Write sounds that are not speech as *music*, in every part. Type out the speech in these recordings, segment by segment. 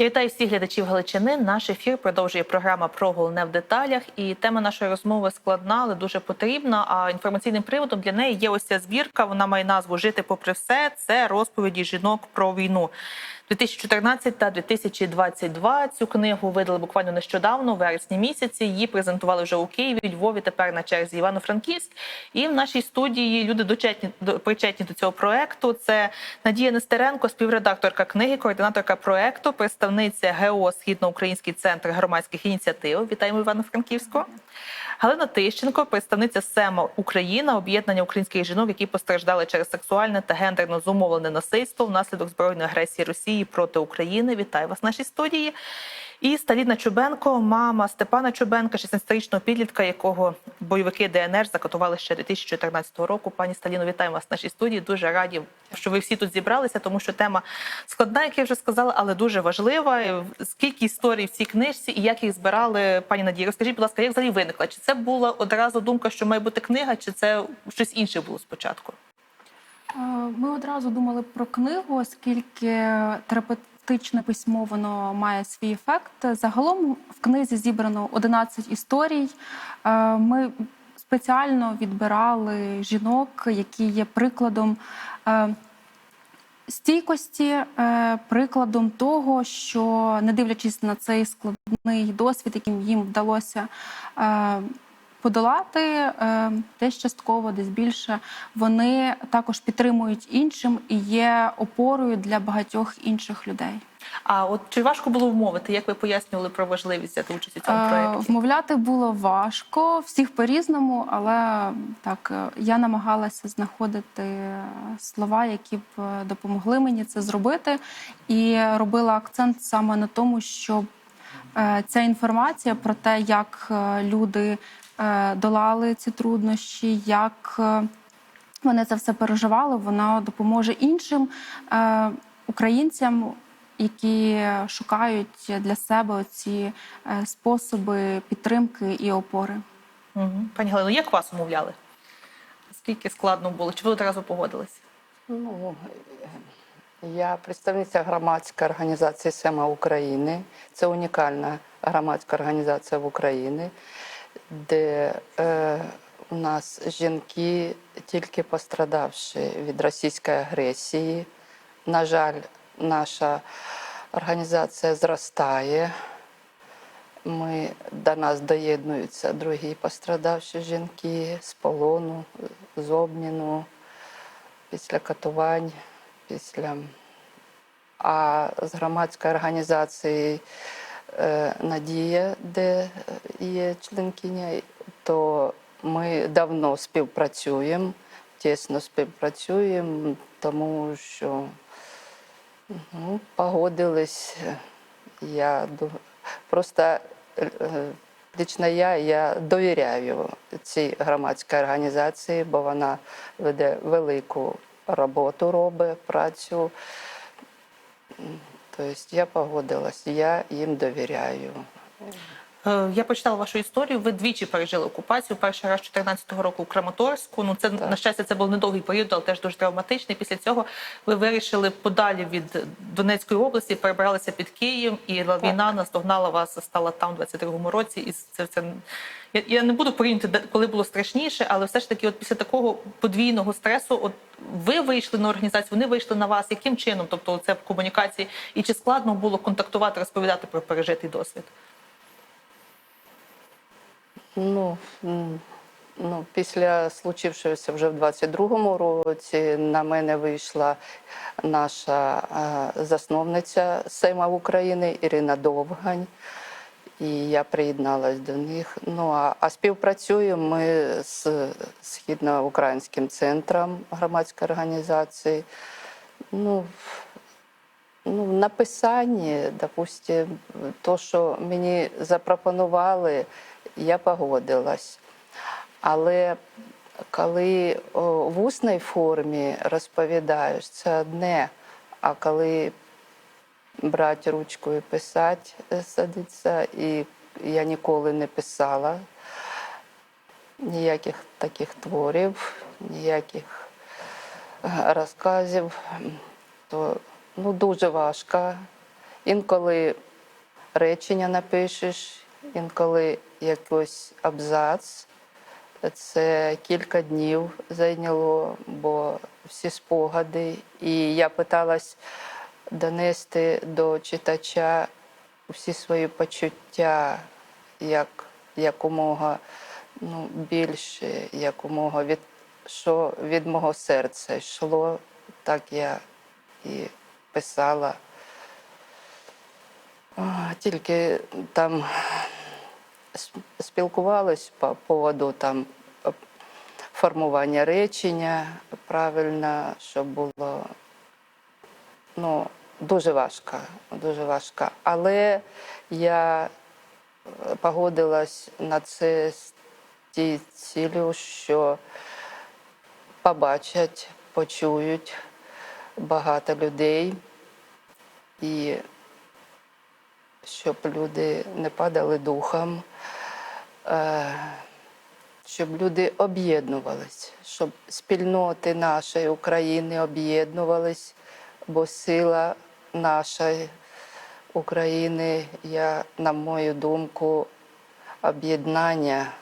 Я вітаю всіх глядачів Галичини. Наш ефір продовжує програма про головне в деталях. І тема нашої розмови складна, але дуже потрібна. А інформаційним приводом для неї є ось ця збірка. Вона має назву Жити попри все. Це розповіді жінок про війну. 2014 та 2022 цю книгу видали буквально нещодавно, в вересні місяці. Її презентували вже у Києві, Львові. Тепер на черзі Івано-Франківськ. І в нашій студії люди дочетні до причетні до цього проекту. Це Надія Нестеренко, співредакторка книги, координаторка проекту, представниця ГО Східноукраїнський центр громадських ініціатив. Вітаємо Івано-Франківську. Галина Тищенко, представниця СЕМА Україна, об'єднання українських жінок, які постраждали через сексуальне та гендерно зумовлене насильство внаслідок збройної агресії Росії проти України. Вітаю вас в нашій студії. І Сталіна Чубенко, мама Степана Чубенка, 16-річного підлітка, якого бойовики ДНР закатували ще 2014 року. Пані Сталіно, вітаємо вас в нашій студії. Дуже раді, що ви всі тут зібралися, тому що тема складна, як я вже сказала, але дуже важлива. Скільки історій в цій книжці і як їх збирали, пані Надії, розкажіть, будь ласка, як взагалі виникла? Чи це була одразу думка, що має бути книга, чи це щось інше було спочатку? Е, Ми одразу думали про книгу, оскільки терапевтичне письмо воно має свій ефект. Загалом в книзі зібрано 11 історій. Е, Ми спеціально відбирали жінок, які є прикладом. е, Стійкості прикладом того, що не дивлячись на цей складний досвід, яким їм вдалося подолати, е, десь частково, десь більше, вони також підтримують іншим і є опорою для багатьох інших людей. А от чи важко було вмовити? Як ви пояснювали про важливість взяти участь у цьому Е, проєкті? Вмовляти було важко, всіх по-різному, але так е, я намагалася знаходити слова, які б допомогли мені це зробити, і робила акцент саме на тому, щоб ця інформація про те, як люди долали ці труднощі, як е, вони це все переживали, вона допоможе іншим е, українцям, які шукають для себе ці е, способи підтримки і опори. Угу. Пані Галино, як вас умовляли? Скільки складно було? Чи ви одразу погодилися? Ну, я представниця громадської організації Сема України. Це унікальна громадська організація в Україні, де е, у нас жінки тільки пострадавши від російської агресії. На жаль, наша організація зростає. Ми, до нас доєднуються другі пострадавші жінки з полону, з обміну, після катувань, після. А з громадської організації Надія, де є членкиня, то ми давно співпрацюємо, тісно співпрацюємо, тому що ну, погодились. Я просто е, е, лично я, я довіряю цій громадській організації, бо вона веде велику роботу, робить працю. Тобто я погодилась, я їм довіряю. Е, Я почитала вашу історію. Ви двічі пережили окупацію. Перший раз 14-го року у Краматорську. Ну це на щастя, це був недовгий період, але теж дуже травматичний. Після цього ви вирішили подалі від Донецької області, перебралися під Київ, і війна наздогнала вас, стала там у 22-му році. І це це я, я не буду порівняти, коли було страшніше, але все ж таки, от після такого подвійного стресу, от ви вийшли на організацію, вони вийшли на вас. Яким чином? Тобто, це в комунікації, і чи складно було контактувати, розповідати про пережитий досвід? Ну, ну, після случившогося вже в 22-му році на мене вийшла наша е, засновниця Сейма України Ірина Довгань. І я приєдналась до них. Ну а, а співпрацюємо ми з Східноукраїнським центром громадської організації. Ну, ну, в написанні, допустим, то, що мені запропонували, я погодилась. Але коли в усній формі розповідаєш, це одне. А коли брати ручку і писати, е, садиться, і я ніколи не писала ніяких таких творів, ніяких е, розказів, то ну, дуже важко. інколи речення напишеш, інколи якийсь абзац. Це кілька днів зайняло, бо всі спогади. І я питалась донести до читача всі свої почуття як якомога ну, більше, якомога від що від мого серця йшло, так я і писала. Тільки там спілкувалась по поводу там е, формування речення правильно, щоб було ну, дуже важко, дуже важко. Але я е, погодилась на це з тією цілею, що побачать, почують багато людей, і щоб люди не падали духом, е, щоб люди об'єднувались, щоб спільноти нашої України об'єднувались, бо сила нашої України, я, на мою думку, об'єднання.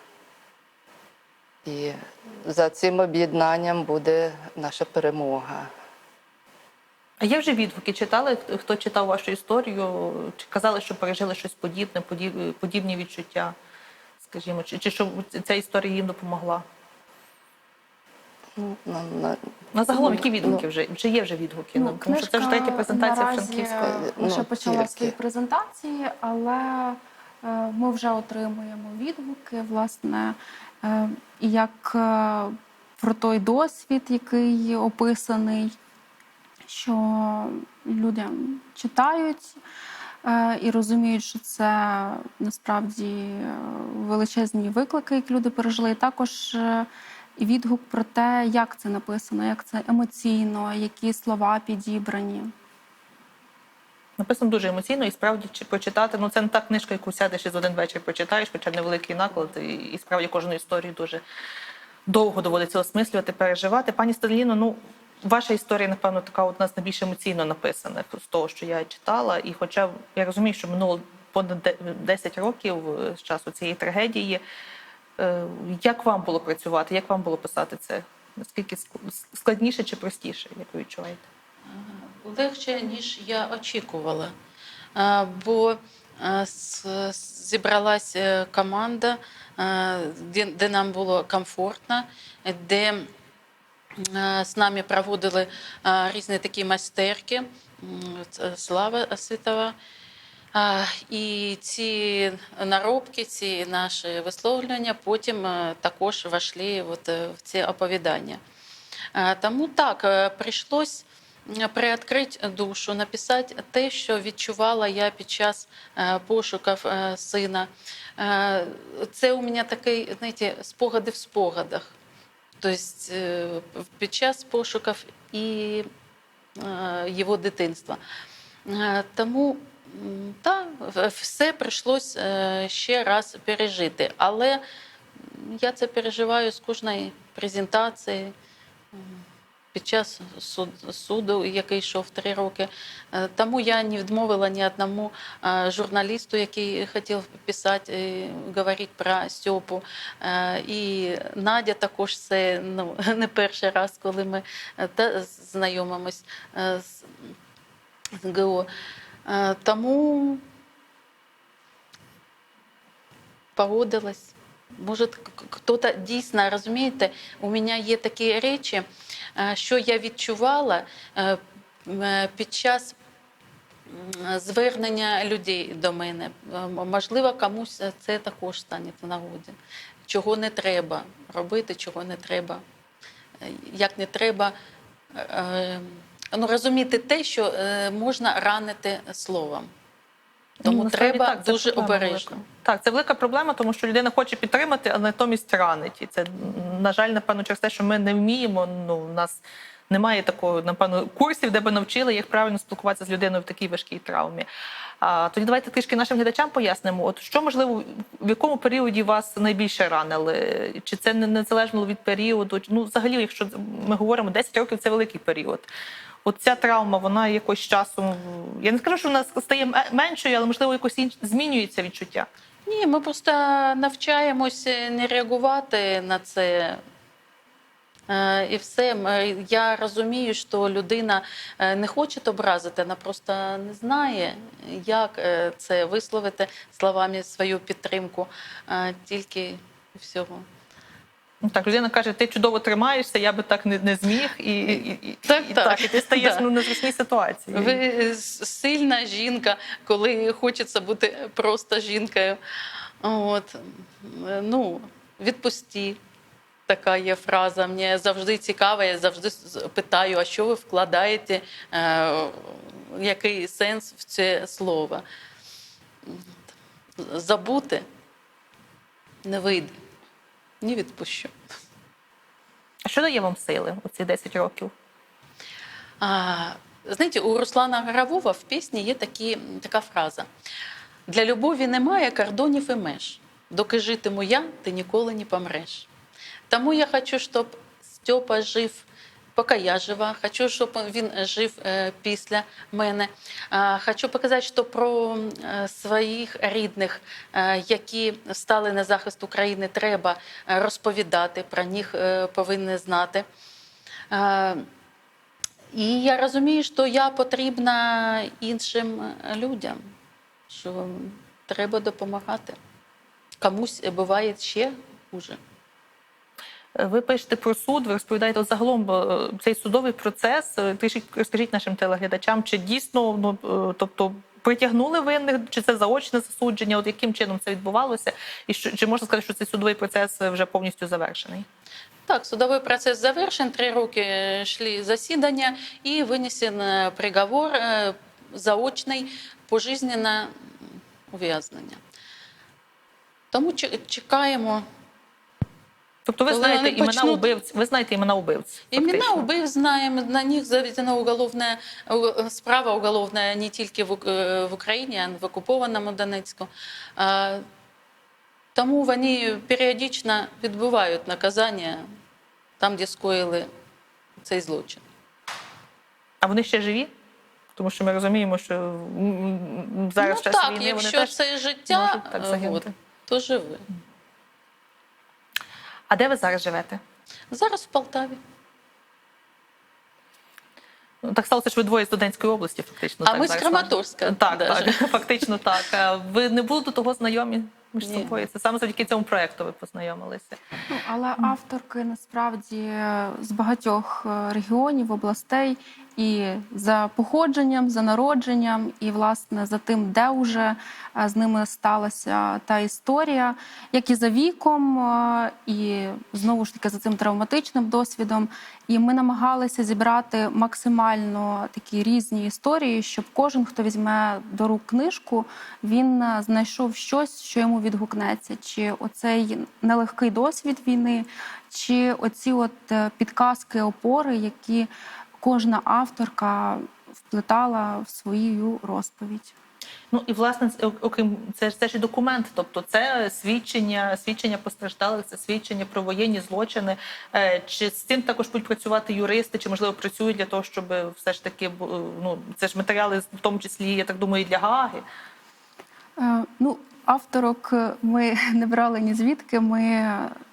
І за цим об'єднанням буде наша перемога. А є вже відгуки? Читали, хто читав вашу історію? Чи казали, що пережили щось подібне, подібні відчуття? Скажімо, чи, чи що ця історія їм допомогла? Ну, на, на, На загалом, які Ну, відгуки вже? Чи є вже відгуки? Ну, Тому що це вже третя презентація наразі Франківська. лише Ну, почала тільки. свої презентації, але е, ми вже отримуємо відгуки, власне, е, як е, про той досвід, який описаний, що люди читають. е, І розуміють, що це насправді е, величезні виклики, які люди пережили. І також е, відгук про те, як це написано, як це емоційно, які слова підібрані. Написано дуже емоційно і справді чи прочитати. Ну це не та книжка, яку сядеш і за один вечір почитаєш, хоча невеликий наклад, і, і справді кожну історію дуже довго доводиться осмислювати, переживати. Пані Сталіно, ну ваша історія, напевно, така одна з найбільш емоційно написана з того, що я читала. І хоча я розумію, що минуло понад 10 років е, з часу цієї трагедії. Е, Як вам було працювати? Як вам було писати це? Наскільки складніше чи простіше, як ви відчуваєте? легше, ніж я очікувала. Е, Бо е, е, команда, е, де, нам було комфортно, де е, з нами проводили е, різні такі майстерки. Слава Світова. І ці наробки, ці наші висловлювання потім е, також війшли от, е, в ці оповідання. Е, Тому так, е, прийшлось приоткрити душу, написати те, що відчувала я під час е, пошуків е, сина. Е, Це у мене такий, знаєте, спогади в спогадах. Тобто е, під час пошуків і його дитинства. Е, Тому так, та, все прийшлось ще раз пережити. Але я це переживаю з кожної презентації. Під час суд- суду, який йшов три роки, Е, тому я не відмовила ні одному е, журналісту, який хотів писати, говорити про Стьопу. Е, І Надя також це ну, *laughs* не перший раз, коли ми знайомимось з ГО. Тому погодилась. Може, хто-то дійсно розумієте, у мене є такі речі, е, що я відчувала е, м, е, під час звернення людей до мене. Е, Можливо, комусь це також стане в нагоді. Чого не треба робити, чого не треба. Е, Як не треба е, ну, розуміти те, що е, можна ранити словом. Тому Ну, треба так, дуже обережно. велика. Так, це велика проблема, тому що людина хоче підтримати, а натомість ранить. І це, на жаль, напевно, через те, що ми не вміємо. Ну, у нас немає такого, напевно, курсів, де би навчили, як правильно спілкуватися з людиною в такій важкій травмі. А тоді давайте трішки нашим глядачам пояснимо, от що можливо, в якому періоді вас найбільше ранили? Чи це не незалежно від періоду? Ну, взагалі, якщо ми говоримо 10 років, це великий період. От ця травма, вона якось часом, я не скажу, що вона стає меншою, але можливо якось змінюється відчуття. Ні, ми просто навчаємося не реагувати на це. Е, І все. Я розумію, що людина е, не хоче образити, вона просто не знає, як е, це висловити словами свою підтримку. Е, Тільки всього. Ну, Так, людина каже, ти чудово тримаєшся, я би так не, не зміг, і, і, і, Так, і, так. і ти стаєш Да. ну, в незручній ситуації. Ви сильна жінка, коли хочеться бути просто жінкою. От. Е, Ну, відпусті. Така є фраза. Мені завжди цікаво, я завжди питаю, а що ви вкладаєте, е, який сенс в це слово. Забути не вийде. Не відпущу. А що дає вам сили у ці 10 років? А, знаєте, у Руслана Гравова в пісні є такі, така фраза: для любові немає кордонів і меж. Доки житиму я, ти ніколи не помреш. Тому я хочу, щоб Стьопа жив, поки я жива. Хочу, щоб він жив е, після мене. Хочу показати, що про е, своїх рідних, е, які стали на захист України, треба е, розповідати, про них е, повинні знати. Е, і я розумію, що я потрібна іншим е, людям, що треба допомагати. Комусь буває ще хуже. Ви пишете про суд, ви розповідаєте загалом е, цей судовий процес. Е, Трішки розкажіть нашим телеглядачам, чи дійсно ну е, тобто притягнули винних, чи це заочне засудження? От яким чином це відбувалося, і що чи можна сказати, що цей судовий процес вже повністю завершений? Так, судовий процес завершен, три роки йшли засідання і винесен е, приговор заочний пожизненне ув'язнення. Тому чекаємо Тобто, ви Коли знаєте імена почнуть- убивців, ви знаєте імена убивців. Імена фактично. убив знаємо, на них заведена уголовна справа уголовна не тільки в, е, в Україні, а й в окупованому Донецьку. А, Тому вони періодично відбувають наказання там, де скоїли цей злочин. А вони ще живі? Тому що ми розуміємо, що зараз ну час так, війни якщо вони теж це життя, можуть так е, от, то живи. А де ви зараз живете? Зараз в Полтаві. Ну, Так сталося, що ви двоє з Донецької області, фактично. А так, ми з Краматорська Так, так, *laughs* фактично так. Ви не були до того знайомі між Ні. собою? Це саме завдяки цьому проекту ви познайомилися. Ну, але авторки насправді е, з багатьох е, регіонів, областей, і за походженням, за народженням, і власне за тим, де вже е, з ними сталася та історія, як і за віком, е, і знову ж таки за цим травматичним досвідом. І ми намагалися зібрати максимально такі різні історії, щоб кожен, хто візьме до рук книжку, він е, знайшов щось, що йому відгукнеться. Чи оцей нелегкий досвід війни, чи оці от підказки, опори, які кожна авторка вплетала в свою розповідь. Ну і власне окрім це ж це ж документ, тобто це свідчення, свідчення постраждалих, це свідчення про воєнні злочини. Е, Чи з цим також будуть працювати юристи, чи можливо працюють для того, щоб все ж таки бу- ну це ж матеріали, в тому числі, я так думаю, і для Гааги. Е, Ну, авторок е, ми *laughs* не брали ні звідки. Ми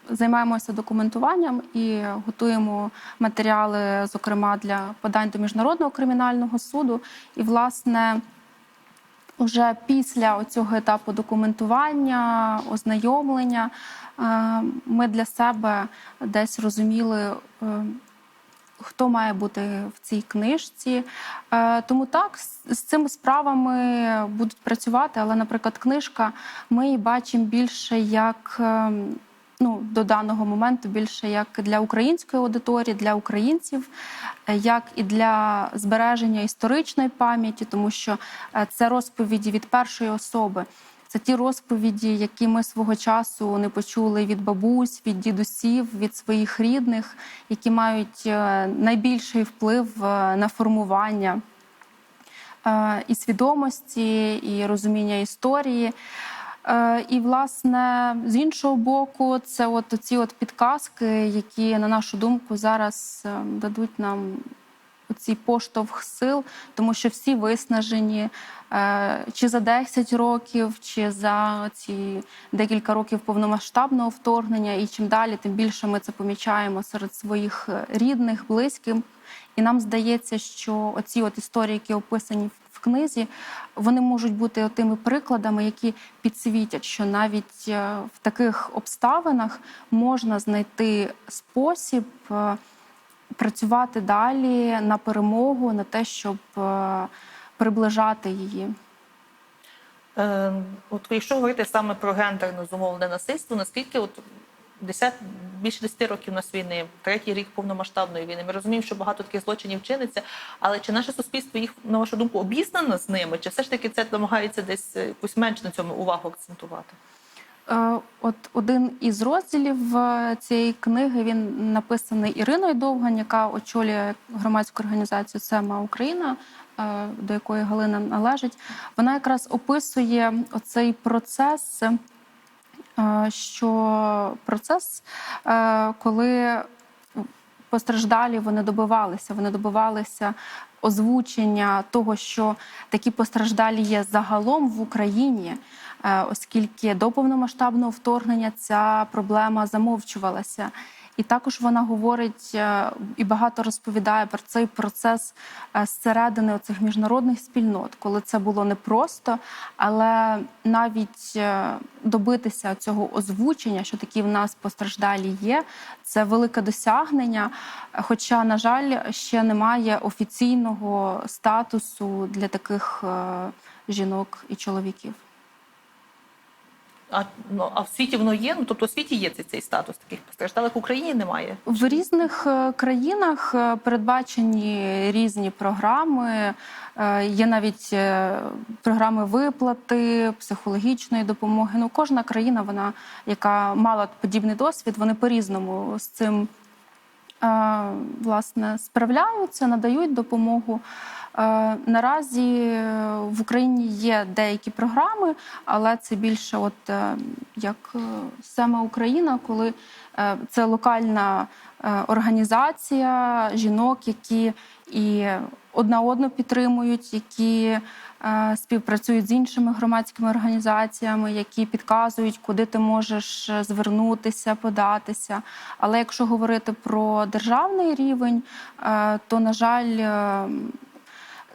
займаємося документуванням і готуємо матеріали, зокрема для подань до міжнародного кримінального суду. І, власне, вже після цього етапу документування, ознайомлення, е, ми для себе десь розуміли. е, хто має бути в цій книжці. Е, Тому так, з цими справами будуть працювати, але, наприклад, книжка ми її бачимо більше як. Ну, до даного моменту більше як для української аудиторії, для українців, е, як і для збереження історичної пам'яті, тому що е, це розповіді від першої особи. Це ті розповіді, які ми свого часу не почули від бабусь, від дідусів, від своїх рідних, які мають е, найбільший вплив на формування і свідомості, і розуміння історії. Е, І, власне, з іншого боку, це от ці от підказки, які, на нашу думку, зараз е, дадуть нам оцій поштовх сил, тому що всі виснажені е, чи за 10 років, чи за ці декілька років повномасштабного вторгнення. І чим далі, тим більше ми це помічаємо серед своїх рідних, близьких. І нам здається, що оці от історії, які описані в книзі, вони можуть бути тими прикладами, які підсвітять, що навіть е, в таких обставинах можна знайти спосіб е, працювати далі на перемогу, на те, щоб е, приближати її. От якщо говорити саме про гендерно зумовлене насильство, наскільки от 10, більше 10 років у нас війни, третій рік повномасштабної війни, ми розуміємо, що багато таких злочинів чиниться, але чи наше суспільство їх, на вашу думку, обізнано з ними, чи все ж таки це намагається десь е, якусь менш на цьому увагу акцентувати? Е, От один із розділів е, цієї книги він написаний Іриною Довгань, яка очолює громадську організацію Сема Україна, до якої Галина належить. Вона якраз описує оцей процес, що процес, е, коли постраждалі вони добивалися, вони добивалися озвучення того, що такі постраждалі є загалом в Україні, е, оскільки до повномасштабного вторгнення ця проблема замовчувалася. І також вона говорить е, і багато розповідає про цей процес е, зсередини оцих міжнародних спільнот, коли це було непросто, але навіть е, добитися цього озвучення, що такі в нас постраждалі є, це велике досягнення. Хоча, на жаль, ще немає офіційного статусу для таких жінок і чоловіків. А, ну, а в світі воно є? Ну, тобто у світі є цей, цей статус таких постраждалих в Україні немає. В різних е, країнах е, передбачені різні програми. Е, Є навіть програми виплати, психологічної допомоги. Ну, кожна країна, вона яка мала подібний досвід, вони по-різному з цим власне справляються, надають допомогу. Е, Наразі е, в Україні є деякі програми, але це більше, от е, як саме Україна, коли це локальна організація жінок, які і одна одну підтримують, які співпрацюють з іншими громадськими організаціями, які підказують, куди ти можеш звернутися, податися. Але якщо говорити про державний рівень, то на жаль.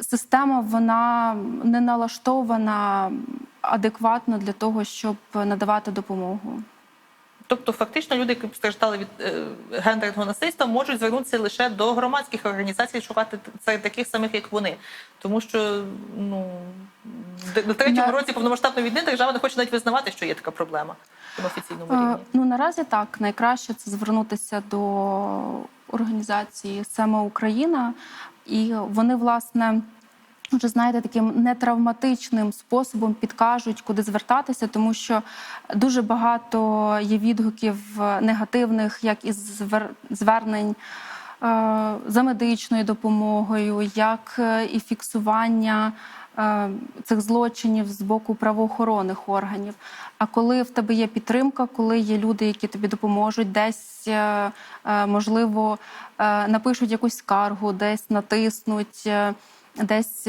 Е, система вона не налаштована адекватно для того, щоб надавати допомогу. Тобто, фактично, люди, які постраждали від е, гендерного насильства, можуть звернутися лише до громадських організацій, шукати серед таких самих, як вони. Тому що ну на третьому На- році повномасштабної війни держава не хоче навіть визнавати, що є така проблема на офіційному рівні. Е, Ну наразі так найкраще це звернутися до організації Саме Україна, і вони власне. Вже знаєте, таким нетравматичним способом підкажуть, куди звертатися, тому що дуже багато є відгуків негативних, як із звер- звернень е, за медичною допомогою, як е, і фіксування е, цих злочинів з боку правоохоронних органів. А коли в тебе є підтримка, коли є люди, які тобі допоможуть, десь е, е, можливо е, напишуть якусь скаргу, десь натиснуть. Десь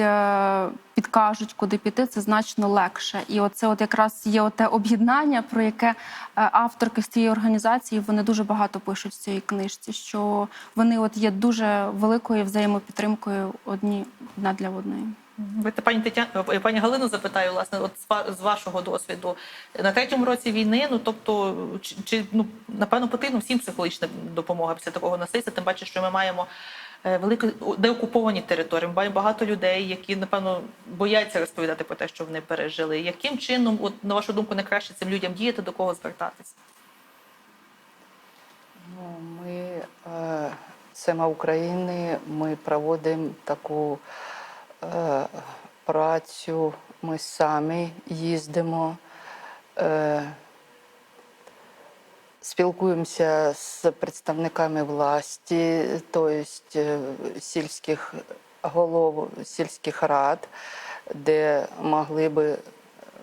підкажуть, куди піти, це значно легше. І оце от якраз є те об'єднання, про яке авторки з цієї організації вони дуже багато пишуть в цій книжці, що вони от є дуже великою взаємопідтримкою одні одна для одної. Ви пані Тетя... е, пані Галину запитаю, власне, от з вашого досвіду на третьому році війни. Ну тобто, чи, ну напевно потрібно всім психологічна допомога після такого насильства? Тим паче, що ми маємо е, велику деокуповані території. Ми маємо багато людей, які напевно бояться розповідати про те, що вони пережили. Яким чином, от на вашу думку, найкраще цим людям діяти, до кого звертатися? Ну, ми, е, Сема України, ми проводимо таку працю, ми самі їздимо, е, спілкуємося з представниками власті, тобто сільських голов, сільських рад, де могли би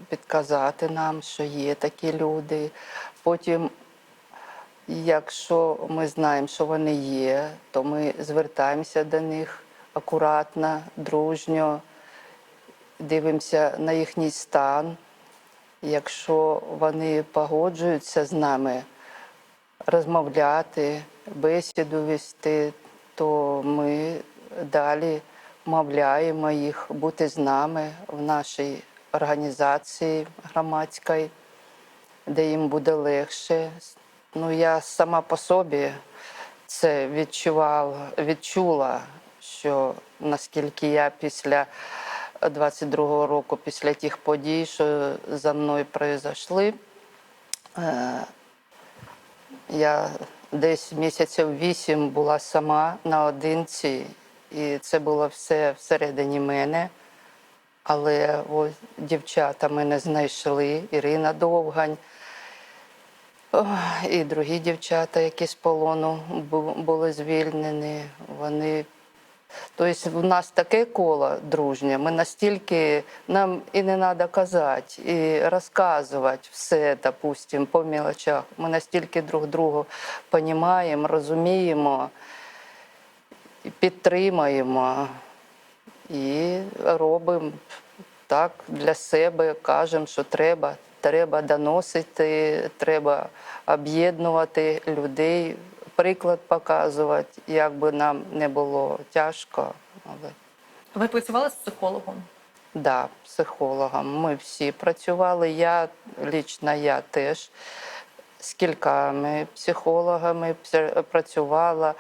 підказати нам, що є такі люди. Потім Якщо ми знаємо, що вони є, то ми звертаємося до них акуратно, дружньо, дивимося на їхній стан. Якщо вони погоджуються з нами розмовляти, бесіду вести, то ми далі вмовляємо їх бути з нами в нашій організації громадській, де їм буде легше. Ну, я сама по собі це відчувала, відчула, що наскільки я після 22-го року, після тих подій, що за мною пройшли, е, я десь місяців вісім була сама наодинці, і це було все всередині мене. Але ось дівчата мене знайшли, Ірина Довгань, і другі дівчата, які з полону були звільнені, вони. Тобто в нас таке коло дружнє, ми настільки, нам і не треба казати, і розказувати все, допустим, по мелочах. Ми настільки друг другу розуміємо, розуміємо, підтримуємо і робимо так для себе, кажемо, що треба, треба доносити, треба об'єднувати людей, приклад показувати, як би нам не було тяжко. Але Ви працювали з психологом? да, психологом. Ми всі працювали. Я лічно я теж з кількома психологами працювала.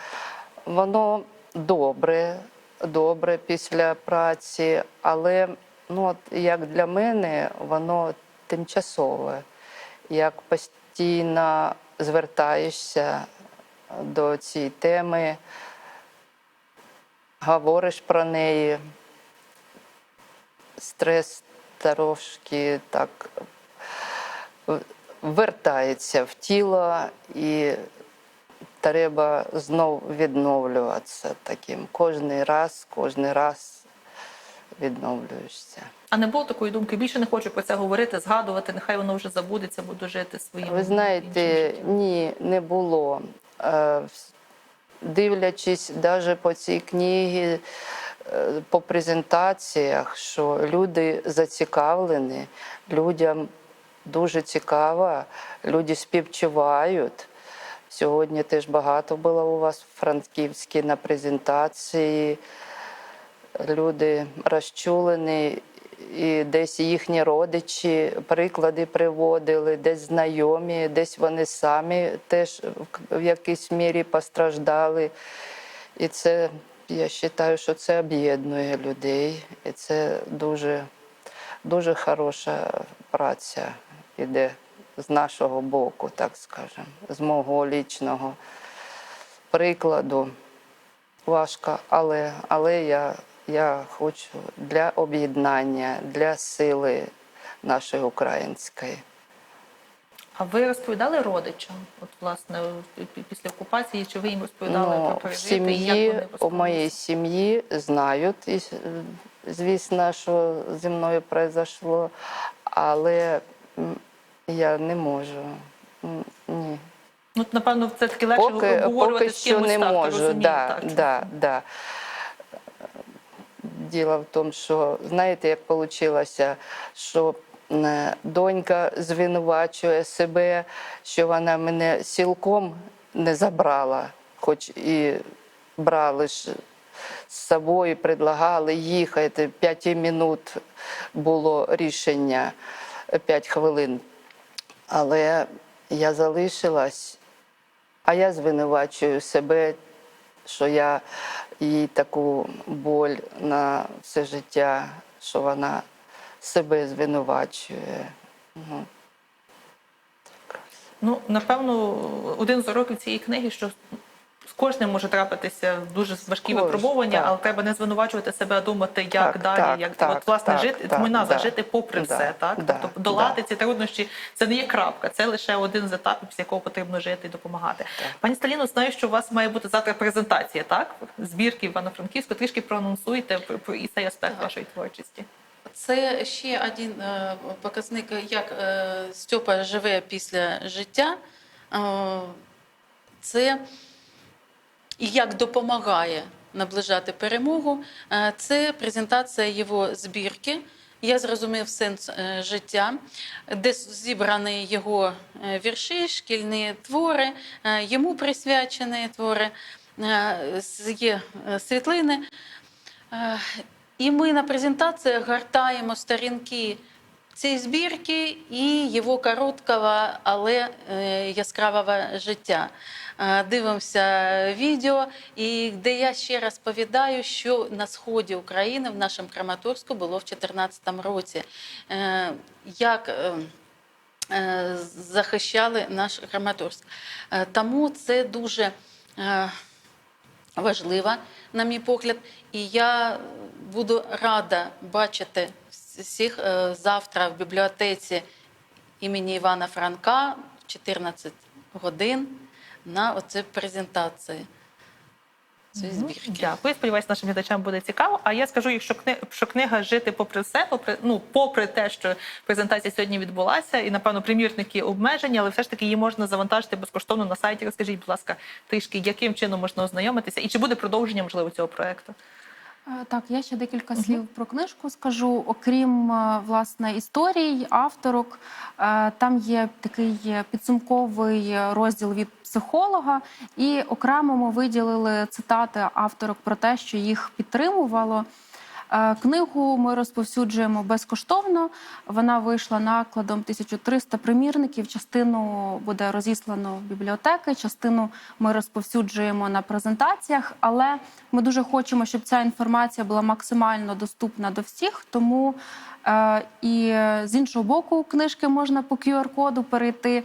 Воно добре, добре після праці, але ну, от, як для мене, воно тимчасове. Як постійно звертаєшся до цієї теми, говориш про неї, стрес трошки так вертається в тіло і треба знов відновлюватися таким. Кожний раз, кожний раз відновлюєшся. А не було такої думки, більше не хочу про це говорити, згадувати, нехай воно вже забудеться, буду жити своїм. Ви знаєте, ні, не було. Е, Дивлячись навіть по цій книгі, е, по презентаціях, що люди зацікавлені, людям дуже цікаво, люди співчувають. Сьогодні теж багато було у вас в Франківській на презентації. Люди розчулені, і десь їхні родичі приклади приводили, десь знайомі, десь вони самі теж в- якійсь мірі постраждали. І це, я вважаю, що це об'єднує людей. І це дуже, дуже хороша праця іде з нашого боку, так скажемо, з мого лічного прикладу важко, але, але я, я хочу для об'єднання, для сили нашої української. А ви розповідали родичам? От власне після окупації, чи ви їм розповідали Ну, про пережити? як сім'ї, вони у розповідали? сім'ї знають, і, звісно, що зі мною произошло, але я не можу. Ні. Ну, напевно, це таки легше Поки, обговорювати поки з що не так, ти можу. розумієш, да, так, да, да. Діло в тому, що знаєте, як вийшло, що е, донька звинувачує себе, що вона мене сілком не забрала, хоч і брали ж з собою, предлагали їхати. П'ять минут було рішення, п'ять хвилин. Але я залишилась, а я звинувачую себе, що я їй таку боль на все життя, що вона себе звинувачує. Ну, так. Ну, напевно, один з уроків цієї книги, що кожним може трапитися дуже важкі Кожен, випробування, так. але треба не звинувачувати себе, а думати, як Так, далі, так, як так, от власне так, жити, так, майна да, жити попри да, все, так да, тобто долати да. ці труднощі. Це не є крапка, це лише один з етапів, з якого потрібно жити і допомагати. Пані Сталіно, знаю, що у вас має бути завтра презентація, так збірки Івано-Франківську. Трішки проанонсуйте про, про і цей аспект Так. вашої творчості. Це ще один е, показник, як е, Стьопа живе після життя. Е, Це і як допомагає наближати перемогу. Е, Це презентація його збірки. Я зрозумів сенс е, життя, де зібрані його е, вірші, шкільні твори, йому присвячені твори, є світлини. І ми на презентаціях гортаємо сторінки цієї збірки і його короткого, але е, яскравого життя. Е, Дивимося відео, і де я ще раз повідаю, що на сході України в нашому Краматорську було в 2014 році. Е, Як захищали наш Краматорськ. Тому це дуже важливо, на мій погляд. І я буду рада бачити всіх е, завтра в бібліотеці імені Івана Франка в 14 годин на оце презентації збірки. Дякую. Сподіваюся, нашим глядачам буде цікаво. А я скажу, якщо кни... що книга жити попри все, попри ну попри те, що презентація сьогодні відбулася, і напевно примірники обмежені, але все ж таки її можна завантажити безкоштовно на сайті. Розкажіть, будь ласка, трішки, яким чином можна ознайомитися, і чи буде продовження можливо цього проекту? Е, Так, я ще декілька слів про книжку скажу. Окрім е, власне історій, авторок, е, там є такий підсумковий розділ від психолога, і окремо ми виділили цитати авторок про те, що їх підтримувало. Е, Книгу ми розповсюджуємо безкоштовно. Вона вийшла накладом 1300 примірників. Частину буде розіслано в бібліотеки, частину ми розповсюджуємо на презентаціях. Але ми дуже хочемо, щоб ця інформація була максимально доступна до всіх. Тому е, і з іншого боку, книжки можна по QR-коду перейти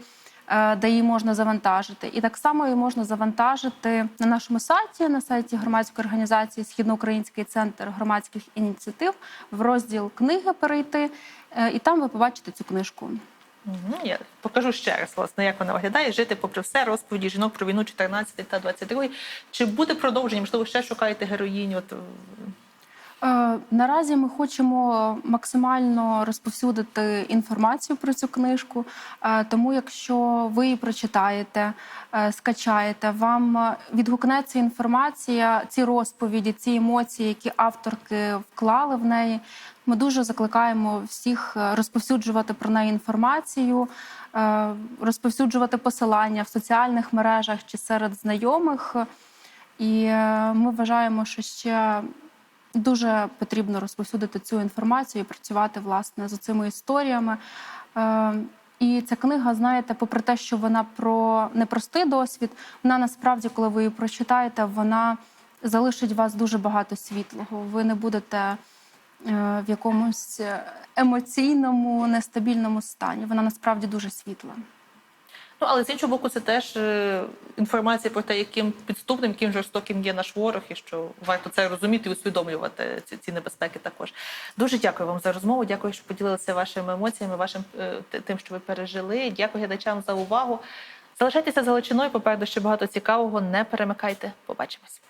де її можна завантажити. І так само її можна завантажити на нашому сайті, на сайті громадської організації Східноукраїнський центр громадських ініціатив, в розділ книги перейти, е, і там ви побачите цю книжку. Я покажу ще раз, власне, як вона виглядає. Жити попри все, розповіді жінок про війну 14 та 22. Чи буде продовження? Можливо, ще шукаєте героїнь? От е, Е, Наразі ми хочемо максимально розповсюдити інформацію про цю книжку. Е, Тому, якщо ви її прочитаєте, е, скачаєте, вам е, відгукнеться інформація, ці розповіді, ці емоції, які авторки вклали в неї. Ми дуже закликаємо всіх е, розповсюджувати про неї інформацію, е, розповсюджувати посилання в соціальних мережах чи серед знайомих. І е, ми вважаємо, що ще дуже потрібно розповсюдити цю інформацію і працювати власне з цими історіями. Е, І ця книга, знаєте, попри те, що вона про непростий досвід, вона насправді, коли ви її прочитаєте, вона залишить вас дуже багато світлого. Ви не будете е, в якомусь емоційному, нестабільному стані. Вона насправді дуже світла. Ну, але з іншого боку, це теж е, інформація про те, яким підступним, яким жорстоким є наш ворог, і що варто це розуміти і усвідомлювати ці, ці небезпеки також. Дуже дякую вам за розмову. Дякую, що поділилися вашими емоціями, вашим е, тим, що ви пережили. Дякую глядачам за увагу. Залишайтеся за Галичиною. Попереду ще багато цікавого. Не перемикайте. Побачимось.